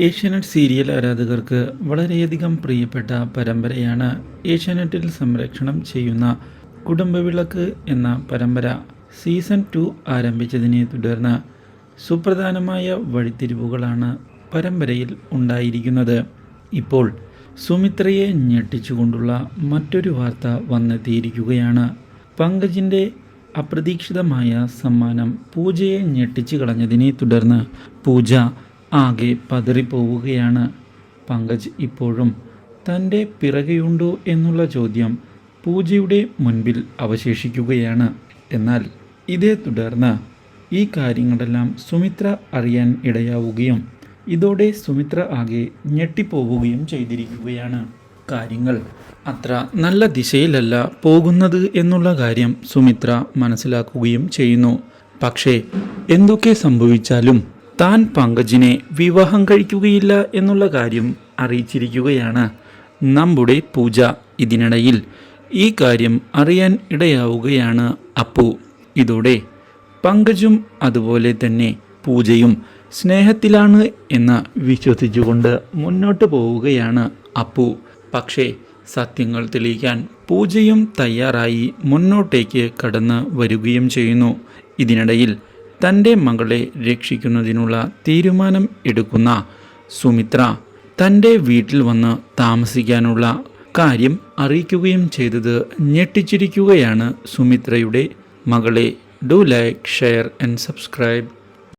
Asianet serial ആരാധകർക്ക് വളരെയധികം പ്രിയപ്പെട്ട പരമ്പരയാണ് ഏഷ്യാനെറ്റിൽ സംരക്ഷണം ചെയ്യുന്ന കുടുംബവിളക്ക് എന്ന പരമ്പര സീസൺ ടു ആരംഭിച്ചതിനെ തുടർന്ന് സുപ്രധാനമായ വഴിത്തിരിവുകളാണ് പരമ്പരയിൽ ഉണ്ടായിരിക്കുന്നത്. ഇപ്പോൾ സുമിത്രയെ ഞെട്ടിച്ചുകൊണ്ടുള്ള മറ്റൊരു വാർത്ത വന്നെത്തിയിരിക്കുകയാണ്. പങ്കജിന്റെ അപ്രതീക്ഷിതമായ സമ്മാനം പൂജയെ ഞെട്ടിച്ചു കളഞ്ഞതിനെ തുടർന്ന് പൂജ ആകെ പതറിപ്പോവുകയാണ് പങ്കജ് ഇപ്പോഴും. തന്റെ പിറകെയുണ്ടോ എന്നുള്ള ചോദ്യം പൂജയുടെ മുൻപിൽ അവശേഷിക്കുകയാണ്. എന്നാൽ ഇതേ തുടർന്ന് ഈ കാര്യങ്ങളെല്ലാം സുമിത്ര അറിയാൻ ഇടയാവുകയും ഇതോടെ സുമിത്ര ആകെ ഞെട്ടിപ്പോവുകയും ചെയ്തിരിക്കുകയാണ്. കാര്യങ്ങൾ അത്ര നല്ല ദിശയിലല്ല പോകുന്നത് എന്നുള്ള കാര്യം സുമിത്ര മനസ്സിലാക്കുകയും ചെയ്യുന്നു. പക്ഷേ എന്തൊക്കെ സംഭവിച്ചാലും താൻ പങ്കജിനെ വിവാഹം കഴിക്കുകയില്ല എന്നുള്ള കാര്യം അറിയിച്ചിരിക്കുകയാണ്. നമ്മുടെ പൂജ ഇതിനിടയിൽ. ഈ കാര്യം അറിയാൻ ഇടയാവുകയാണ് അപ്പു. ഇതോടെ പങ്കജും അതുപോലെ തന്നെ പൂജയും സ്നേഹത്തിലാണ് എന്ന് വിശ്വസിച്ചുകൊണ്ട് മുന്നോട്ട് പോവുകയാണ് അപ്പു. പക്ഷേ സത്യങ്ങൾ തെളിയിക്കാൻ പൂജയും തയ്യാറായി മുന്നോട്ടേക്ക് കടന്ന് വരികയും ചെയ്യുന്നു. ഇതിനിടയിൽ തന്റെ മകളെ രക്ഷിക്കുന്നതിനുള്ള തീരുമാനം എടുക്കുന്ന സുമിത്ര തന്റെ വീട്ടിൽ വന്ന് താമസിക്കാനുള്ള കാര്യം അറിയിക്കുകയും ചെയ്തത് ഞെട്ടിച്ചിരിക്കുകയാണ് സുമിത്രയുടെ മകളെ. Do like share and subscribe